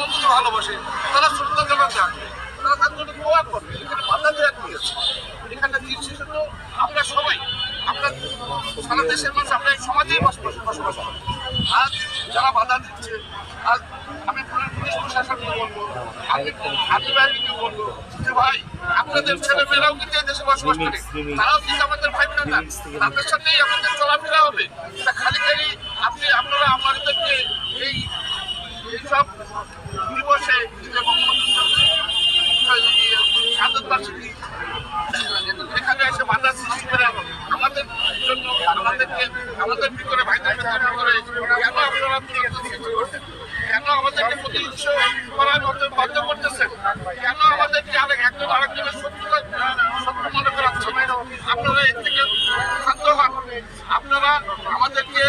আনন্দকে ভালোবাসে, তারা শ্রদ্ধা জানাতে আসবে তারা তার জন্য দোয়া করবে এখানে বাধা দেওয়া আছে? এখানে দিন শেষে তো আমরা সবাই। আমরা সারা দেশের মানুষ, আমরা এই সমাজেই বসবাস বসবাস করি। আজ যারা বাধা দিচ্ছে, আজ আমি পুলিশ প্রশাসনকে বলব, আমি আমি বাহিনীকে বলব যে ভাই, আপনাদের ছেলে মেয়েরাও কিন্তু এই দেশে বসবাস করে। তারাও কিন্তু আমাদের ভাই বোনেরা তাদের সাথেই আমাদের চলাফেরা হবে। এইসব দিবসে যেমন সাধন বার্ষিকী এখানে এসে আমাদের জন্য, আমাদেরকে, আমাদের কেন আপনারা কেন আমাদেরকে প্রতিহিংস করার বাধ্য কেন আমাদেরকে আরেক একজন, আরেকজনের আপনারা এর থেকে শান্ত হন। আপনারা আমাদেরকে